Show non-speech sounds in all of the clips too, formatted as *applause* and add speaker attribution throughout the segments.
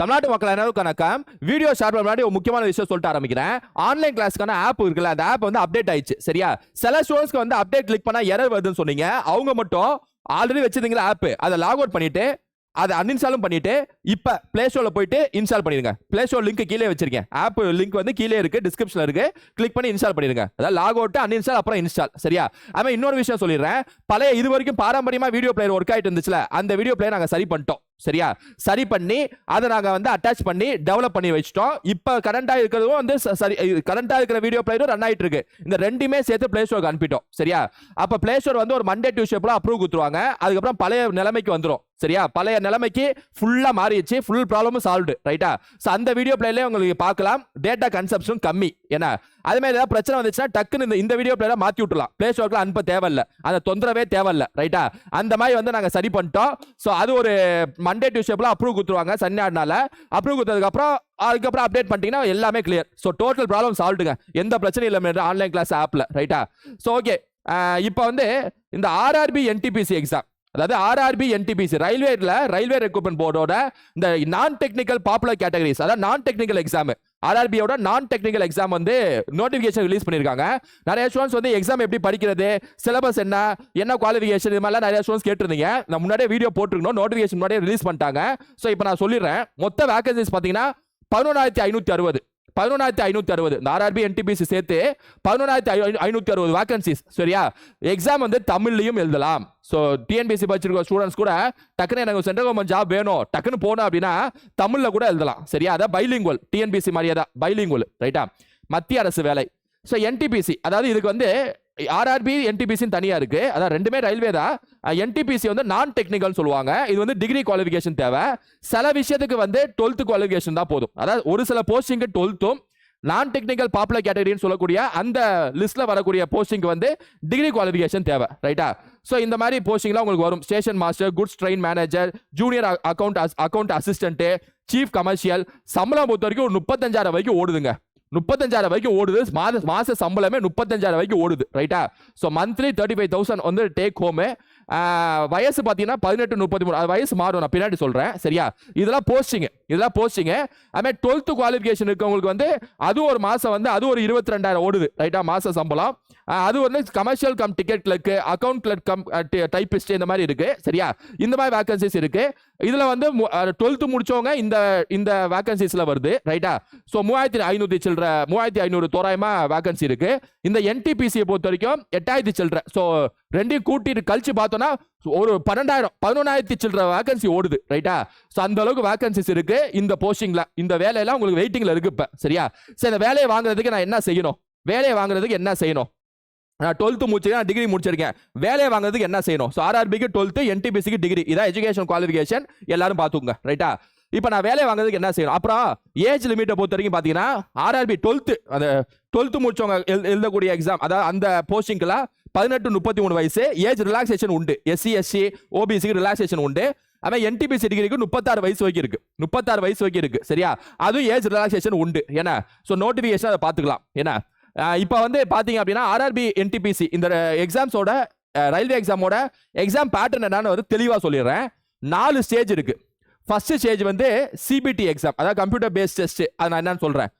Speaker 1: தமிழ்நாட்டு மக்கள் அனைவருக்கும் வணக்கம். வீடியோ பண்ண முன்னாடி ஒரு முக்கியமான விஷயம் சொல்லிட்டு ஆரம்பிக்கிறேன். ஆன்லைன் கிளாஸ்க்கான ஆப் இருக்குல்ல அந்த ஆப் வந்து அப்டேட் ஆயிடுச்சு. சரியா? சில ஸ்டூடெண்ட்ஸ்க்கு வந்து அப்டேட் கிளிக் பண்ணா எரர் வருதுன்னு சொன்னீங்க. அவங்க மட்டும் ஆல்ரெடி வச்சிருந்தீங்களா ஆப் அதை லாக் அவுட் பண்ணிட்டு அதை அன்இன்ஸ்டாலும் பண்ணிட்டு இப்போ பிளே ஸ்டோர்ல போயிட்டு இன்ஸ்டால் பண்ணிடுங்க. பிளே ஸ்டோர் லிங்க் கீழே வச்சிருக்கேன். ஆப் லிங்க் வந்து கீழே இருக்கு டிஸ்கிரிப்ஷன்ல இருக்கு. கிளிக் பண்ணி இன்ஸ்டால் பண்ணிடுங்க. அதாவது லாக் அவுட் அன்இன்ஸ்டால் அப்புறம் இன்ஸ்டால் சரியா? அவன் இன்னொரு விஷயம் சொல்லிடுறேன். பழைய இது வரைக்கும் பாரம்பரியமா வீடியோ பிளேயர் ஒர்க் ஆயிட்டு இருந்துச்சுல அந்த வீடியோ பிளேயர் நாங்கள் சரி பண்ணிட்டோம். சரியா? சரி பண்ணி அதை நாங்கள் வந்து அட்டாச் பண்ணி டெவலப் பண்ணி வச்சிட்டோம். இப்போ கரண்டாக இருக்கிறதும் வந்து சரி கரண்டாக இருக்கிற வீடியோ பிளேயரும் ரன் ஆகிட்டு இருக்கு. இந்த ரெண்டுமே சேர்த்து பிளே ஸ்டோருக்கு அனுப்பிட்டோம். சரியா? அப்போ பிளே ஸ்டோர் வந்து ஒரு மண்டே டியூஸ்டே போல அப்ரூவ் கொடுத்துருவாங்க. அதுக்கப்புறம் பழைய நிலைமைக்கு வந்துடும் சரியா? பழைய நிலைமைக்கு ஃபுல்லாக மாறிடுச்சு. ஃபுல் ப்ராப்ளமும் சால்வ்டு ரைட்டா ஸோ அந்த வீடியோ பிளேலேயே உங்களுக்கு பார்க்கலாம். டேட்டா கன்சப்ஷன் கம்மி. ஏன்னா அதுமாதிரி ஏதாவது பிரச்சனை வந்துச்சுன்னா டக்குன்னு இந்த இந்த வீடியோ பிளேல மாற்றி விட்டுலாம் பிளே ஸ்டோர்ல அனுப்ப தேவையில்ல. அந்த தொந்தரவே தேவையில்ல. ரைட்டா அந்த மாதிரி வந்து நாங்கள் சரி பண்ணிட்டோம். ஸோ அது ஒரு மண்டே டியூஸ்டேப்ல அப்ரூவ் கொடுத்துருவாங்க. சனி நாடுனால அப்ரூவ் கொடுத்ததுக்கப்புறம் அதுக்கப்புறம் அப்டேட் பண்ணிட்டீங்கன்னா எல்லாமே கிளியர் ஸோ டோட்டல் ப்ராப்ளம் சால்வ்டுங்க எந்த பிரச்சனையும் இல்லை ஆன்லைன் கிளாஸ் ஆப்பில் ரைட்டா ஸோ ஓகே இப்போ வந்து இந்த ஆர்ஆர்பி என்டிபிசி எக்ஸாம் அதாவது ஆர்ஆர்பி என்டிபிசி ரயில்வேல ரயில்வே ரெக்ரூட்மெண்ட் போர்டோட இந்த நான் டெக்னிக்கல் பாப்புலர் கேட்டகரிஸ் அதாவது நான் டெக்னிக்கல் எக்ஸாம் ஆர்ஆர்பியோட நான் டெக்னிக்கல் எக்ஸாம் வந்து நோட்டிஃபிகேஷன் ரிலீஸ் பண்ணியிருக்காங்க நிறைய ஸ்டூடெண்ட்ஸ் வந்து எக்ஸாம் எப்படி படிக்கிறது சிலபஸ் என்ன என்ன குவாலிஃபிகேஷன் இது மாதிரிலாம் நிறைய ஸ்டூடெண்ட்ஸ் கேட்டிருந்தீங்க. நான் முன்னாடியே வீடியோ போட்டிருக்கணும் நோட்டிஃபிகேஷன் முன்னாடியே ரிலீஸ் பண்ணிட்டாங்க. ஸோ இப்போ நான் சொல்லிடுறேன். மொத்த வேகன்சிஸ் பார்த்தீங்கன்னா பதினொன்றாயிரத்தி ஐநூற்றி அறுபது. பதினொன்றாயிரத்தி ஐநூற்றி அறுபது. இந்த ஆர்ஆர்பி என்டிபிசி சேர்த்து பதினொன்றாயிரத்தி ஐநூற்றி அறுபது வேகன்சிஸ் சரியா? எக்ஸாம் வந்து தமிழ்லையும் எழுதலாம். ஸோ டிஎன்பிசி படிச்சிருக்க ஸ்டூடெண்ட்ஸ் கூட டக்குன்னு எனக்கு சென்ட்ரல் கவர்மெண்ட் ஜாப் வேணும். டக்குன்னு போகணும் அப்படின்னா தமிழில் கூட எழுதலாம் சரியா? அதான் பைலிங்குவல் டிஎன்பிசி மாதிரியே தான் பைலிங்குவல் ரைட்டா மத்திய அரசு வேலை. ஸோ என்டிபிசி அதாவது இதுக்கு வந்து ஆர்ஆர்பி என்டிபிசின்னு தனியாக இருக்கு. அதான் ரெண்டுமே ரயில்வே தான். என்டிபிசி வந்து நான் டெக்னிக்கல்னு சொல்லுவாங்க. இது வந்து டிகிரி குவாலிஃபிகேஷன் தேவை. சில விஷயத்துக்கு வந்து டுவெல்த் குவாலிஃபிகேஷன் தான் போதும். அதாவது ஒரு சில போஸ்டிங்கு டுவெல்த்தும் நான் டெக்னிக்கல் பாப்புலர் கேட்டகரின்னு சொல்லக்கூடிய அந்த லிஸ்ட்டில் வரக்கூடிய போஸ்டிங்கு வந்து டிகிரி குவாலிஃபிகேஷன் தேவை. ரைட்டா ஸோ இந்த மாதிரி போஸ்டிங்லாம் உங்களுக்கு வரும். Station master goods train manager junior account account assistant chief commercial சம்பளம் பொறுத்த வரைக்கும் ஒரு முப்பத்தஞ்சாயிரம் வரைக்கும் ஓடுதுங்க. முப்பத்தஞ்சாயிரம் வரைக்கும் ஓடுது. மாத மாச சம்பளமே முப்பத்தஞ்சாயிரம் வரைக்கும் ஓடுது. ரைட்டா so monthly thirty five thousand வந்து டேக் ஹோமு வயசு பார்த்தீங்கன்னா பதினெட்டு முப்பத்தி மூணு. அது வயசு மாறும். நான் பின்னாடி சொல்கிறேன் சரியா? இதெல்லாம் போஸ்டிங்கு இதெல்லாம் போஸ்டிங்கு அதுமாதிரி டுவெல்த்து குவாலிஃபிகேஷன் இருக்கவங்களுக்கு வந்து அது ஒரு மாதம் வந்து அது ஒரு இருபத்தி ரெண்டாயிரம் ஓடுது ரைட்டா மாத சம்பளம். அது வந்து commercial cum ticket clerk account clerk cum typist இந்த மாதிரி இருக்கு. சரியா? இந்த மாதிரி வேகன்சிஸ் இருக்குது இதில் வந்து டுவெல்த்து முடிச்சவங்க இந்த இந்த வேகன்சிஸில் வருது. ரைட்டா ஸோ மூவாயிரத்தி ஐநூற்றி சில்லற மூவாயிரத்தி ஐநூறு தோராயமா வேகன்சி இருக்கு. இந்த என்டிபிசியை பொறுத்த வரைக்கும் எட்டாயிரத்தி சில்லற. ஸோ ரெண்டையும் கூட்டிட்டு கழிச்சு பார்த்தோன்னா ஒரு பன்னெண்டாயிரம் பதினொன்றாயிரத்தி சில்லற வேகன்சி ஓடுது ரைட்டா ஸோ அந்த அளவுக்கு வேகன்சிஸ் இருக்கு. இந்த போஸ்டிங்ல இந்த வேலையெல்லாம் உங்களுக்கு வெயிட்டிங்ல இருக்கு இப்போ சரியா? சரி இந்த வேலையை வாங்குறதுக்கு நான் என்ன செய்யணும்? வேலையை வாங்குறதுக்கு என்ன செய்யணும்? நான் டுவெல்த்து முடிச்சிருக்கேன் டிகிரி முடிச்சிருக்கேன். வேலையை வாங்குறதுக்கு என்ன செய்யணும்? ஸோ ஆர்ஆர்பிக்கு டுவெல்த்து என்டிபிசிக்கு டிகிரி இதான் எஜுகேஷன் குவாலிஃபிகேஷன் எல்லாரும் பார்த்துக்கோங்க ரைட்டா இப்போ நான் வேலையை வாங்குறதுக்கு என்ன செய்யணும்? அப்புறம் ஏஜ் லிமிட்டை பொறுத்த வரைக்கும் பார்த்தீங்கன்னா ஆர்ஆர்பி டுவெல்த்து அந்த டுவெல்த்து முடிச்சவங்க எழுதக்கூடிய எக்ஸாம் அதாவது அந்த போஸ்டிங்கெல்லாம் பதினெட்டு முப்பத்தி மூணு வயசு ஏஜ் ரிலாக்ஸேஷன் உண்டு. எஸ்சி எஸ்சி ஓபிசிக்கு ரிலாக்ஸேஷன் உண்டு. அவன் என்டிபிசி டிகிரிக்கு முப்பத்தாறு வயசு வரைக்கும் இருக்கு. முப்பத்தாறு வயசு வரைக்கும் இருக்கு. சரியா? அதுவும் ஏஜ் ரிலாக்ஸேஷன் உண்டு. ஏன்னா ஸோ நோட்டிஃபிகேஷன் அதை பார்த்துக்கலாம். ஏன்னா இப்போ வந்து பார்த்தீங்க அப்படின்னா ஆர்ஆர்பி என்டிபிசி இந்த எக்ஸாம்ஸோட ரயில்வே எக்ஸாமோட எக்ஸாம் பேட்டர்ன் என்னன்னு வந்து தெளிவாக சொல்லிடுறேன். நாலு ஸ்டேஜ் இருக்கு. ஃபர்ஸ்ட் ஸ்டேஜ் வந்து சிபிடி எக்ஸாம் அதாவது கம்ப்யூட்டர் பேஸ்ட் டெஸ்ட் அது நான் என்னன்னு சொல்கிறேன்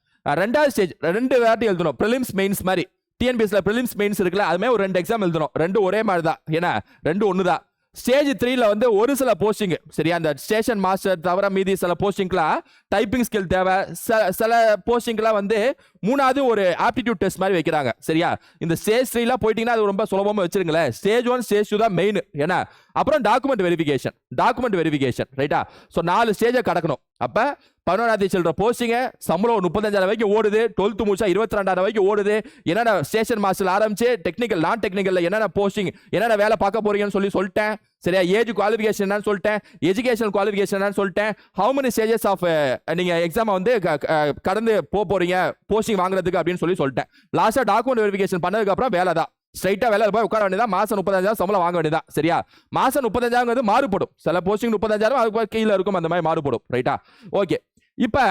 Speaker 1: ரெண்டாவது ஸ்டேஜ் ரெண்டு வேர்ட்டி எழுதணும். ப்ரிலிம்ஸ் மெயின்ஸ் மாதிரி. டிஎன்பிஎஸ்ல ப்ரிலிம்ஸ் மெயின்ஸ் இருக்குல்ல அதுமே ஒரு ரெண்டு எக்ஸாம் எழுதணும். ரெண்டு ஒரே மாதிரி தான் ஏன்னா ரெண்டு ஒன்று தான் ஸ்டேஜ் த்ரீல வந்து ஒரு சில போஸ்டிங் சரியா? அந்த ஸ்டேஷன் மாஸ்டர் தவிர மீதி சில போஸ்டிங்லாம் டைப்பிங் ஸ்கில் தேவை. சில- சில போஸ்டிங்லாம் வந்து மூணாவது ஒரு ஆப்டிடியூட் டெஸ்ட் மாதிரி வைக்கிறாங்க. சரியா? இந்த ஸ்டேஜ் த்ரீலாம் போயிட்டீங்கன்னா அது ரொம்ப சுலபமாக வச்சிருங்களேன். ஸ்டேஜ் ஒன் ஸ்டேஜ் டூ தான் மெயின் ஏன்னா அப்புறம் டாக்குமெண்ட் வெரிஃபிகேஷன் டாக்குமெண்ட் வெரிஃபிகேஷன் ரைட்டா ஸோ நாலு ஸ்டேஜை கடக்கணும். அப்போ பதினோராவது சொல்கிற போஸ்டிங்க சம்பளம் முப்பத்தஞ்சாயிரம் வரைக்கும் ஓடுது. டுவெல்த்து முடிச்சா இருபத்தி ரெண்டாயிரம் வரைக்கும் ஓடுது. என்னென்ன ஸ்டேஷன் மாஸ்டர் ஆரம்பிச்சு டெக்னிக்கல் நான் டெக்னிக்கலில் என்னென்ன போஸ்டிங் என்னென்ன வேலை பார்க்க போறீங்கன்னு சொல்லி சொல்லிட்டேன். சரியா? ஏஜ் குவாலிஃபிகேஷன் என்னன்னு சொல்லிட்டேன். எஜுகேஷன் குவாலிஃபிகேஷன் என்னன்னு சொல்லிட்டேன். ஹவு மெனி ஸ்டேஜஸ் ஆஃப் நீங்கள் எக்ஸாமை வந்து க- கடந்து போக போறீங்க? போஸ்டிங் வாங்குறதுக்கு அப்படின்னு சொல்லி சொல்லிட்டேன். லாஸ்ட்டாக டாக்குமெண்ட் வெரிஃபிகேஷன் பண்ணதுக்கப்புறம் வேலை தான். ஸ்ட்ரைட்டாக வேலை போய் உட்கார வேண்டியதா மாதம் முப்பத்தஞ்சாயிரம் சம்பளம் வாங்க வேண்டியதா சரியா? மாதம் முப்பத்தஞ்சாயிரங்கிறது மாறுபடும். சில போஸ்டிங் முப்பத்தஞ்சாயிரம் அதுக்கு கீழே இருக்கும் அந்த மாதிரி மாறுபடும். ரைட்டா ஓகே இப்போ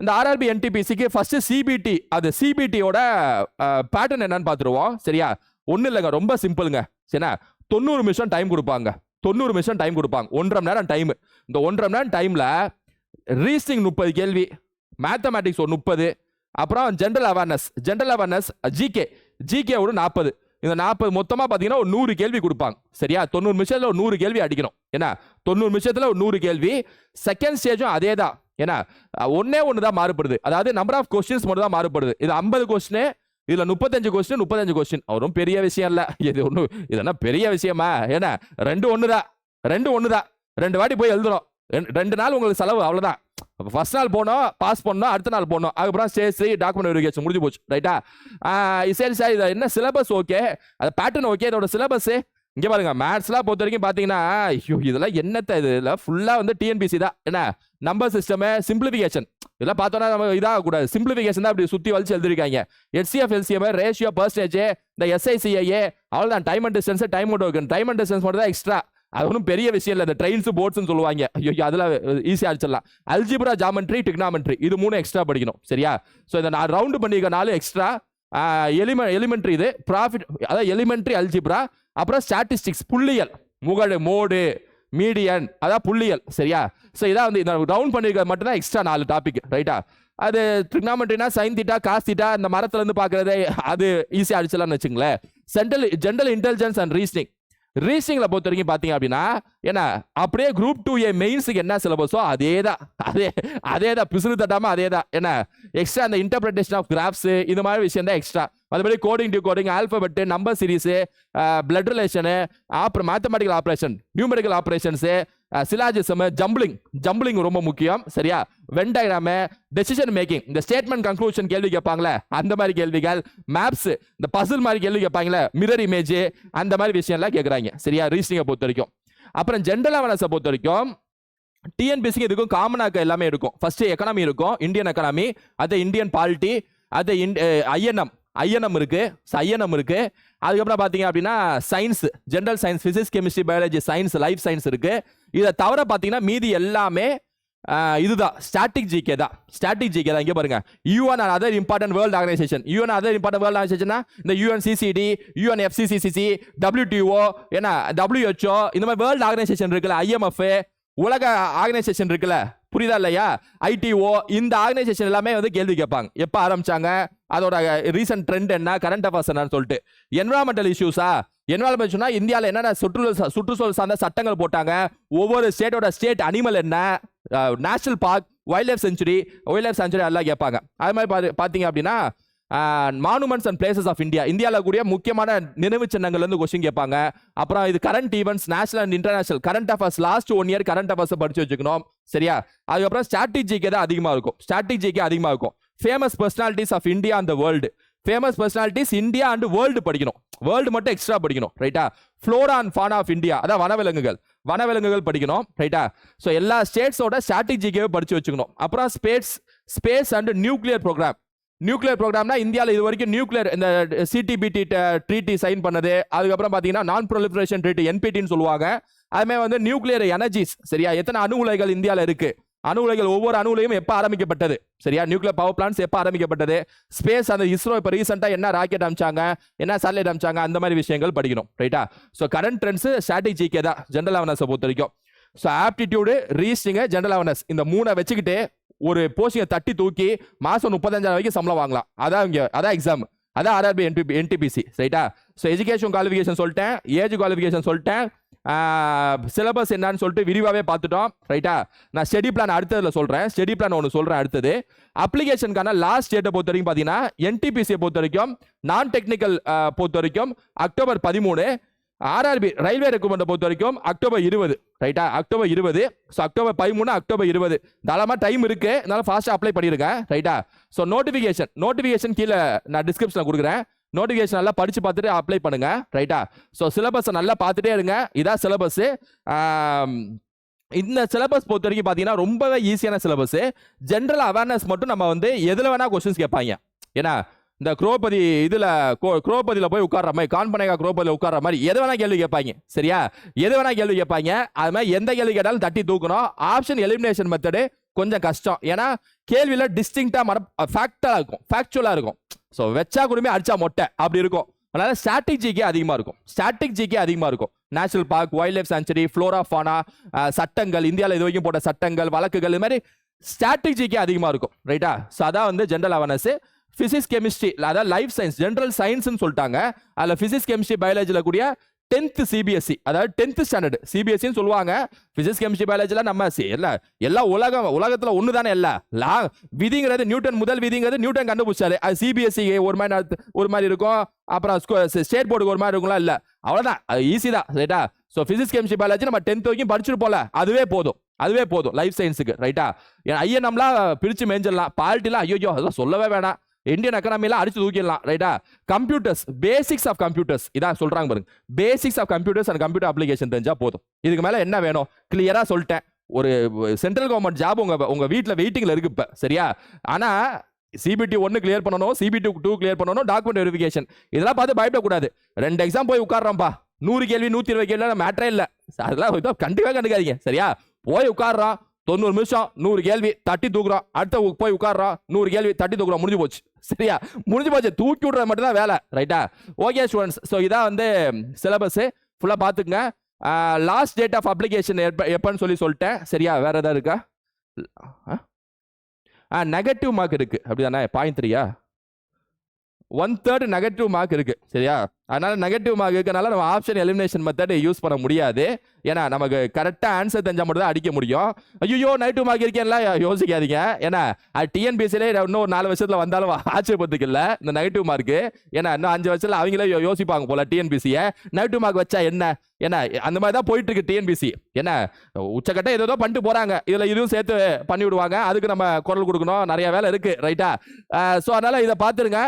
Speaker 1: இந்த ஆர்ஆர்பி என்டிபிசிக்கு ஃபர்ஸ்ட் சிபிடி அது சிபிடியோட பேட்டர்ன் என்னன்னு பார்த்துருவோம். சரியா? ஒன்றும் இல்லைங்க. ரொம்ப சிம்பிளுங்க சரிண்ணா தொண்ணூறு நிமிஷம் டைம் கொடுப்பாங்க. தொண்ணூறு நிமிஷம் டைம் கொடுப்பாங்க. ஒன்றரை மணி நேரம் டைம் இந்த ஒன்றரை மணி நேரம் டைமில் ரீசனிங் முப்பது கேள்வி மேத்தமேட்டிக்ஸ் ஒரு முப்பது அப்புறம் general awareness general awareness GK GK ஒரு நாற்பது இந்த நாற்பது மொத்தமாக பார்த்தீங்கன்னா ஒரு நூறு கேள்வி கொடுப்பாங்க. சரியா? தொண்ணூறு நிமிஷத்தில் ஒரு நூறு கேள்வி அடிக்கணும். ஏன்னா தொண்ணூறு நிமிஷத்தில் ஒரு நூறு கேள்வி செகண்ட் ஸ்டேஜும் அதே தான் ஏன்னா ஒன்றே ஒன்று தான் மாறுபடுது. அதாவது நம்பர் ஆஃப் கொஸ்டின்ஸ் மட்டும் தான் மாறுபடுது. இது ஐம்பது கொஸ்டின் இதில் முப்பத்தஞ்சு கொஸ்டின் முப்பத்தஞ்சு கொஸ்டின் அவரும் பெரிய விஷயம் இல்லை. இது ஒன்றும் இதெல்லாம் பெரிய விஷயமா? ஏன்னா ரெண்டு ஒண்ணுதான். ரெண்டு ஒண்ணுதான். ரெண்டு வாட்டி போய் எழுதுறோம். ரெண்டு- ரெண்டு நாள் உங்களுக்கு செலவு அப்போ ஃபஸ்ட் நாள் போனோம் பாஸ் பண்ணோம் அடுத்த நாள் போனோம். அதுக்கப்புறம் ஸ்டேஜ் டாக்குமெண்ட் வெரிஃபிகேஷன் முடிஞ்சு போச்சு. ரைட்டா சரி சார் இது என்ன சிலபஸ் ஓகே அது பேட்டர்ன் ஓகே இதோட சிலபஸ்ஸு இங்கே பாருங்க மேத்ஸ்லாம் பொறுத்த வரைக்கும் பார்த்தீங்கன்னா ஐயோ இதெல்லாம் என்னத்த இதில் ஃபுல்லாக வந்து டிஎன்பிசி தான். என்ன? நம்பர் சிஸ்டம் சிம்பிளிஃபிகேஷன் இதெல்லாம் பார்த்தோன்னா நம்ம இதாக கூடாது சிம்பிளிஃபிகேஷன் தான் அப்படி சுற்றி வலிச்சு எழுதிருக்காங்க. எஸ்சிஎஃப் எல்சிஎம் ரேஷியோ பர்சன்டேஜ் இந்த எஸ்ஐசிஐஏ அவ்வளோதான் time and distance time out இருக்கு டைம் அண்ட் டிஸ்டன்ஸ் மட்டும் தான் எக்ஸ்ட்ரா அது ஒன்றும் பெரிய விஷயம் இல்லை. இந்த ட்ரெயின்ஸ் போட்ஸ்னு சொல்லுவாங்க. ஐயோ அதில் ஈஸியாக அடிச்சிடலாம். அல்ஜிப்ரா ஜாமெண்ட்ரி டிக்னாமெண்ட்ரி இது மூணு எக்ஸ்ட்ரா படிக்கணும். சரியா? ஸோ இதை நான் ரவுண்டு பண்ணிக்க நாலு எக்ஸ்ட்ரா எலிமெ எலிமெண்ட்ரி இது ப்ராஃபிட் அதாவது எலிமெண்ட்ரி அல்ஜிப்ரா அப்புறம் ஸ்டாட்டிஸ்டிக்ஸ் புள்ளியல் முகடு மோடு மீடியன் அதான் புள்ளியல் சரியா? ஸோ இதான் வந்து இந்த ரவுண்ட் பண்ணிருக்க மட்டும்தான் எக்ஸ்ட்ரா நாலு டாபிக் ரைட்டா அது ட்ரிக்னாமெண்ட்ரினா சைன் திட்டா காஸ் திட்டா இந்த மரத்துலேருந்து பார்க்குறதே அது ஈஸியாக அடிச்சலாம்னு வச்சுங்களேன். Central general intelligence and reasoning ரீசிங்கில் பொறுத்த வரைக்கும் பார்த்தீங்க அப்படின்னா என்ன அப்படியே குரூப் டூ ஏ மெயின்ஸுக்கு என்ன சிலபஸோ அதே தான் அதே அதே தான் பிசுறு தட்டாமல் அதே தான் என்ன எக்ஸ்ட்ரா அந்த இன்டர்பிரேஷன் ஆஃப் கிராஃப்ஸ் இந்த மாதிரி விஷயம் தான் எக்ஸ்ட்ரா மற்றபடி coding due coding alphabet number series blood relation அப்புறம் mathematical operation numerical operations syllogism jumbling jumbling ரொம்ப முக்கியம். சரியா? வென் டயக்ராமு டெசிஷன் மேக்கிங் இந்த ஸ்டேட்மெண்ட் கன்க்ளூஷன் கேள்வி கேட்பாங்களே? அந்த மாதிரி கேள்விகள். மேப்ஸ் இந்த பசில் மாதிரி கேள்வி கேட்பாங்களே? மிரர் இமேஜ் அந்த மாதிரி விஷயம்லாம் கேட்குறாங்க. சரியா? ரீசனிங்கை பொறுத்த வரைக்கும் அப்புறம் ஜென்ரல் அவேர்னஸை பொறுத்த வரைக்கும் டிஎன்பிசிக்கு இதுக்கும் காமனாக எல்லாமே இருக்கும். ஃபர்ஸ்ட் எக்கனாமி இருக்கும். இந்தியன் எக்கனாமி அது இந்தியன் பாலிட்டி அது ஐஎன்எம் ஐஎன்எம் இருக்குது ஐஎன்எம் இருக்குது அதுக்கப்புறம் பார்த்தீங்க அப்படின்னா science general science physics chemistry biology science life science இருக்குது இதை தவிர பார்த்தீங்கன்னா மீதி எல்லாமே இதுதான். ஸ்டாட்டிக் ஜிகே தான். ஸ்டாட்டிக் ஜிகே தான். இங்கே பாருங்க. UN other important world organisation UN other important world ஆர்கனைசேஷனா இந்த யூஎன்சிசிடி யூஎன் எஃப்சிசிசிசி டபிள்யூடிஓ என்ன டபிள்யூஹெச்ஓ இந்த மாதிரி வேர்ல்ட் ஆர்கனைசேஷன் இருக்குல்ல ஐஎம்எஃப் உலக ஆர்கனைசேஷன் இருக்குல்ல. புரியுதா இல்லையா? ஐடிஓ இந்த ஆர்கனைசேஷன் எல்லாமே வந்து கேள்வி கேட்பாங்க. எப்போ ஆரம்பிச்சாங்க? அதோட ரீசன்ட் ட்ரெண்ட் என்ன? கரண்ட் அஃபேர்ஸ் என்னன்னு சொல்லிட்டு. என்வரான்மெண்டல் இஷ்யூஸா என்வரான்மெண்ட் சொன்னா இந்தியாவில் என்னென்ன சுற்றுச்சூழல் சுற்றுச்சூழல் சார்ந்த சட்டங்கள் போட்டாங்க? ஒவ்வொரு ஸ்டேட்டோட ஸ்டேட் அனிமல் என்ன? National park wildlife sanctuary wildlife sanctuary எல்லாம் கேட்பாங்க. அது மாதிரி பார்த்தீங்க அப்படின்னா monuments and places of India இந்தியாவில் கூடிய முக்கியமான நினைவு சின்னங்கள்ல கொஸ்டின் கேட்பாங்க. அப்புறம் இது current events national and international current affairs last one year current affairs படிச்சு வச்சுக்கணும். சரியா? அதுக்கப்புறம் ஸ்ட்ராட்டஜிக்கு தான் அதிகமாக இருக்கும்? ஸ்ட்ராட்டஜிக்கு அதிகமாக இருக்கும். ஃபேமஸ் பர்சனாலிட்டிஸ் ஆஃப் இந்தியா அந்த world famous personalities India and world படிக்கணும். வேர்ல்டு மட்டும் எக்ஸ்ட்ரா படிக்கணும். ரைட்டா flora and fauna of India அதான் வனவிலங்குகள். வனவிலங்குகள் படிக்கணும். ரைட்டா ஸோ எல்லா ஸ்டேட்ஸோட ஸ்ட்ராட்டஜிக்கவே படிச்சு வச்சுக்கணும். அப்புறம் space space and nuclear programme nuclear ப்ரோக்ராம்னா இந்தியாவில் இது வரைக்கும் நியூக்ளியர் இந்த சிடிபிடி ட்ரீட்டி சைன் பண்ணது. அதுக்கப்புறம் பார்த்தீங்கன்னா நான் ப்ரொலிஃபரேஷன் ட்ரீட்டி என்பிடின்னு சொல்லுவாங்க. அதுமாதிரி வந்து நியூக்ளியர் எனர்ஜிஸ் சரியா? எத்தனை அணு உலைகள் இந்தியாவில் இருக்குது அணு உலைகள் ஒவ்வொரு அணு உலையும் எப்போ ஆரம்பிக்கப்பட்டது? சரியா? நியூக்ளியர் பவர் பிளான்ஸ் எப்போ ஆரம்பிக்கப்பட்டது? ஸ்பேஸ் அந்த இஸ்ரோ இப்போ ரீசெண்டாக என்ன ராக்கெட் அமிச்சாங்க? என்ன சேட்டலைட் அமிச்சாங்க? அந்த மாதிரி விஷயங்கள் படிக்கணும் ரைட்டா ஸோ கரண்ட் ட்ரெண்ட்ஸ் ஸ்ட்ராட்டஜிக்கே தான் ஜென்ரல் அவேர்னஸை பொறுத்த வரைக்கும். So aptitude reasoning general awareness இந்த மூணை வச்சுக்கிட்டு ஒரு போஸ்டிங்கை தட்டி தூக்கி மாதம் முப்பத்தஞ்சாயிரம் வரைக்கும் சம்பளம் வாங்கலாம். அதான் இங்கே அதான் எக்ஸாம் அதான் ஆர்ஆர்பி என்பி என்டிபிசி ரைட்டா ஸோ எஜுகேஷன் குவாலிஃபிகேஷன் சொல்லிட்டேன் ஏஜ் குவாலிஃபிகேஷன் சொல்லிட்டேன் சிலபஸ் என்னன்னு சொல்லிட்டு விரிவாகவே பார்த்துட்டோம். ரைட்டா நான் ஸ்டடி பிளான் அடுத்ததில் சொல்கிறேன் ஸ்டடி பிளான் ஒன்று சொல்கிறேன் அடுத்தது. அப்ளிகேஷனுக்கான லாஸ்ட் டேட்டை பொறுத்த வரைக்கும் பார்த்தீங்கன்னா என்டிபிசியை பொறுத்த வரைக்கும் நான் டெக்னிக்கல் பொறுத்த வரைக்கும் அக்டோபர் பதிமூணு. ஆர்ஆர்பி ரயில்வே ரெக்குமெண்ட்டை பொறுத்த வரைக்கும் அக்டோபர் இருபது. ரைட்டா அக்டோபர் இருபது. ஸோ அக்டோபர் பதிமூணு அக்டோபர் இருபது. தாராளமாக டைம் இருக்கு. அதனால ஃபாஸ்ட்டாக அப்ளை பண்ணியிருக்கேன் ரைட்டா ஸோ நோட்டிஃபிகேஷன் நோட்டிஃபிகேஷன் கீழே நான் டிஸ்கிரிப்ஷனில் கொடுக்குறேன். நோட்டிஃபிகேஷன் நல்லா படித்து பார்த்துட்டு அப்ளை பண்ணுங்க. ரைட்டா ஸோ சிலபஸை நல்லா பார்த்துட்டே இருங்க. இதான் சிலபஸ் இந்த சிலபஸ் பொறுத்த வரைக்கும் பார்த்தீங்கன்னா ரொம்பவே ஈஸியான சிலபஸ் ஜென்ரல் அவேர்னஸ் மட்டும் நம்ம வந்து எதில் வேணால் கொஸ்டின்ஸ் கேட்பாங்க. ஏன்னா இந்த குரோபதி இதில் குரோபதியில் போய் உட்கார்ற மாதிரி கான்பனேகா குரோபதியில் உட்கார்ற மாதிரி எது வேணா கேள்வி கேட்பாங்க. சரியா? எது வேணா கேள்வி கேட்பாங்க. அது மாதிரி எந்த கேள்வி கேட்டாலும் தட்டி தூக்கணும். ஆப்ஷன் எலிமினேஷன் மெத்தடு கொஞ்சம் கஷ்டம். ஏன்னா கேள்வியில் டிஸ்டிங்டாக மர ஃபேக்டாக இருக்கும். ஃபேக்சுவலாக இருக்கும். ஸோ வச்சா குடும்பமே அடிச்சா மொட்டை. அப்படி இருக்கும். அதனால ஸ்டாட்டிக் அதிகமாக இருக்கும். ஸ்டாட்டிக் அதிகமாக இருக்கும். National park wildlife sanctuary flora fauna சட்டங்கள் இந்தியாவில் இது வரைக்கும் போட்ட சட்டங்கள் வழக்குகள் இது மாதிரி ஸ்டாட்டிக் அதிகமாக இருக்கும். ரைட்டா ஸோ அதான் வந்து ஜென்ரல் அவேர்னஸ் ஃபிசிக்ஸ் கெமிஸ்ட்ரி அதாவது லைஃப் சயின்ஸ் ஜென்ரல் சயின்ஸ்னு சொல்லிட்டாங்க. அதில் ஃபிசிக்ஸ் கெமிஸ்ட்ரி பயாலஜியில் கூடிய டென்த் சிபிஎஸ்சி அதாவது டென்த் ஸ்டாண்டர்ட் சிபிஎஸ்சின்னு சொல்லுவாங்க. ஃபிசிக்ஸ் கெமிஸ்ட்ரி பயாலஜியில் நம்ம சி- இல்லை எல்லா உலகம் உலகத்தில் ஒன்று தானே இல்லை. லா விதிங்கிறது நியூட்டன் முதல் விதிங்கிறது நியூட்டன் கண்டுபிடிச்சாரு அது சிபிஎஸ்சி ஒரு மாதிரி ஒரு மாதிரி இருக்கும். அப்புறம் ஸ்டேட் போர்டுக்கு ஒரு மாதிரி இருக்கும்லாம் இல்லை. அவ்வளோதான் அது ஈஸி தான் ரைட்டா ஸோ ஃபிசிக்ஸ் கெமிஸ்ட்ரி பயாலஜி நம்ம டென்த் வரைக்கும் படிச்சுட்டு அதுவே போதும் அதுவே போதும் லைஃப் சயின்ஸுக்கு ரைட்டா ஐஎன்எம்லாம் பிரித்து மேஞ்சிடலாம் பார்ட்டிலாம் ஐயோ அதெல்லாம் சொல்லவே வேணாம். இந்தியன் எக்கனாமிலாம் அடிச்சு தூக்கிடலாம் ரைட்டா கம்ப்யூட்டர்ஸ் பேசிக்ஸ் ஆஃப் கம்ப்யூட்டர்ஸ் இதான் சொல்றாங்க பாருங்க. Basics of computers and computer application தெரிஞ்சா போதும். இதுக்கு மேல என்ன வேணும்? கிளியரா சொல்லிட்டேன். ஒரு சென்ட்ரல் கவர்மெண்ட் ஜாப் உங்க உங்க வீட்ல வெயிட்டிங்ல இருக்கு இப்போ சரியா? ஆனா சிபிடி ஒன்னு கிளியர் பண்ணணும் சிபிடி டூ கிளியர் பண்ணணும் டாக்குமெண்ட் வெரிஃபிகேஷன் இதெல்லாம் பார்த்து பயப்படக்கூடாது. ரெண்டு எக்ஸாம் போய் உட்காடுறோம்ப்பா நூறு கேள்வி நூத்தி இருபது கேள்வி மேட்டரே இல்ல. அதெல்லாம் கண்டிப்பாக கண்டுக்காதீங்க சரியா? போய் உட்கார்றோம். தொண்ணூறு நிமிஷம் நூறு கேள்வி தட்டி தூக்குறோம் அடுத்த போய் உட்கார்றோம் நூறு கேள்வி தட்டி தூக்குறோம் முடிஞ்சு போச்சு. சரியா? முடிஞ்சு போச்சு. தூக்கி விடுறது மட்டும்தான் வேலை. ரைட்டா ஓகே ஸ்டூடெண்ட்ஸ் ஸோ இதான் வந்து சிலபஸ் ஃபுல்லாக பார்த்துக்குங்க. லாஸ்ட் டேட் ஆஃப் அப்ளிகேஷன் எப்போ எப்போன்னு சொல்லி சொல்லிட்டேன். சரியா? வேற ஏதாவது இருக்கா? ஆ? நெகட்டிவ் மார்க் இருக்கு. அப்படிதானே? பாயிண்ட் த்ரீயா ஒன் தேர்ட் நெகட்டிவ் மார்க் இருக்கு சரியா? அதனால நெகட்டிவ் மார்க் இருக்கனால நம்ம ஆப்ஷன் எலிமினேஷன் மெத்தட் யூஸ் பண்ண முடியாது. ஏன்னா நமக்கு கரெக்டாக ஆன்சர் தெரிஞ்சால் மட்டும் தான் அடிக்க முடியும். ஐயோ நெகட்டிவ் மார்க் இருக்கேன்லாம் யோசிக்காதீங்க. ஏன்னா அது டிஎன்பிசிலே இன்னும் ஒரு நாலு வருஷத்தில் வந்தாலும் *laughs* ஆச்சரியப்பதுக்கு இல்லை இந்த நெகட்டிவ் மார்க்கு ஏன்னா இன்னும் அஞ்சு வருஷத்தில் அவங்களே யோ- யோசிப்பாங்க போல டிஎன்பிசியை நெகட்டிவ் மார்க் வச்சா என்ன? ஏன்னா அந்த மாதிரி தான் போயிட்டு இருக்கு டிஎன்பிசி என்ன உச்சக்கட்ட ஏதோ பண்ணிட்டு போறாங்க. இதுல இதுவும் சேர்த்து பண்ணி விடுவாங்க அதுக்கு நம்ம குரல் கொடுக்கணும். நிறைய வேலை இருக்கு ரைட்டா ஸோ அதனால இதை பார்த்துருங்க.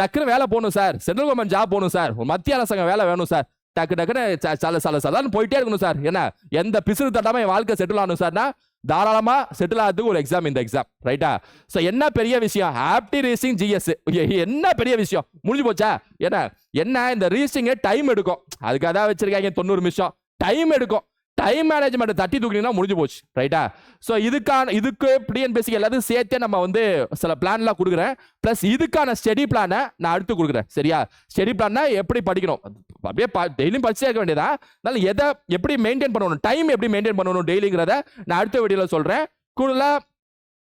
Speaker 1: டக்குன்னு வேலை போகணும் சார். சென்ட்ரல் கவர்மெண்ட் ஜாப் போகணும் சார். மத்திய அரசாங்கம் வேலை வேணும் சார். டக்கு டக்குன்னு ச- சல சல சலான்னு போயிட்டே இருக்கணும் சார். என்ன எந்த பிசுறு தட்டாமல் என் வாழ்க்கை செட்டில் ஆகணும் சார்னா தாராளமாக செட்டில் ஆகிறதுக்கு ஒரு எக்ஸாம் இந்த எக்ஸாம் ரைட்டா ஸோ என்ன பெரிய விஷயம்? ஆப்டி ரீசிங் ஜிஎஸ் என்ன பெரிய விஷயம்? முடிஞ்சு போச்சா? என்ன என்ன இந்த ரீசிங்கே டைம் எடுக்கும். அதுக்கு அதான் வச்சிருக்காங்க தொண்ணூறு நிமிஷம். டைம் எடுக்கும். டைம் மேனேஜ்மெண்ட் தட்டி தூக்கினீங்கன்னா முடிஞ்சு போச்சு ரைட்டா ஸோ இதுக்கான இதுக்கு பிடிஎன் பேசிக் எல்லாத்தையும் சேர்த்தே நம்ம வந்து சில பிளான்லாம் கொடுக்குறேன். ப்ளஸ் இதுக்கான ஸ்டடி பிளானை நான் அடுத்து கொடுக்குறேன் சரியா? ஸ்டடி பிளான்னா எப்படி படிக்கணும்? அப்படியே டெய்லியும் படிச்சே இருக்க வேண்டியதா? அதனால எதை எப்படி மெயின்டைன் பண்ணணும்? டைம் எப்படி மெயின்டைன் பண்ணணும்? டெய்லிங்கிறத நான் அடுத்த வீடியோவில் சொல்கிறேன் கூடுதலாக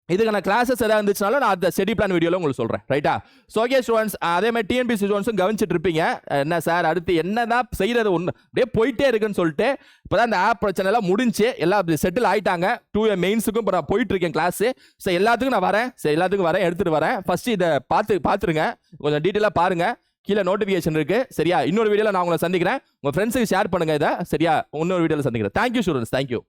Speaker 1: இதுக்கான கிளாஸஸ் ஏதாவது இருந்துச்சுனாலும் நான் அந்த ஸ்டடி பிளான் வீடியோவில் உங்களுக்கு சொல்கிறேன் ரைட்டா ஸோ ஓகே ஸ்டூடெண்ட்ஸ் அதே மாதிரி டிஎன்பிசி ஸ்டூடெண்ட்ஸும் கவனிச்சிட்டு இருப்பீங்க என்ன சார் அடுத்து என்ன தான் செய்கிறது ஒன்று அப்படியே போயிட்டே இருக்குன்னு சொல்லிட்டு இப்போ தான் இந்த ஆப் பிரச்சனை எல்லாம் முடிஞ்சு எல்லாம் செட்டில் ஆகிட்டாங்க டூ இயர் மெயின்ஸுக்கும் இப்போ நான் போயிட்டு இருக்கேன் ஸோ எல்லாத்துக்கும் நான் வரேன். சரி எல்லாத்துக்கும் வரேன் எடுத்துகிட்டு வரேன். ஃபஸ்ட்டு இதை பார்த்து பார்த்துருங்க. கொஞ்சம் டீட்டெயிலாக பாருங்க. கீழே நோட்டிஃபிகேஷன் இருக்குது சரியா? இன்னொரு வீடியோவில் நான் உங்களை சந்திக்கிறேன். உங்கள் ஃப்ரெண்ட்ஸுக்கு ஷேர் பண்ணுங்கள் இதை. சரியா? இன்னொரு வீடியோவில் சந்திக்கிறேன். Thank you students thank you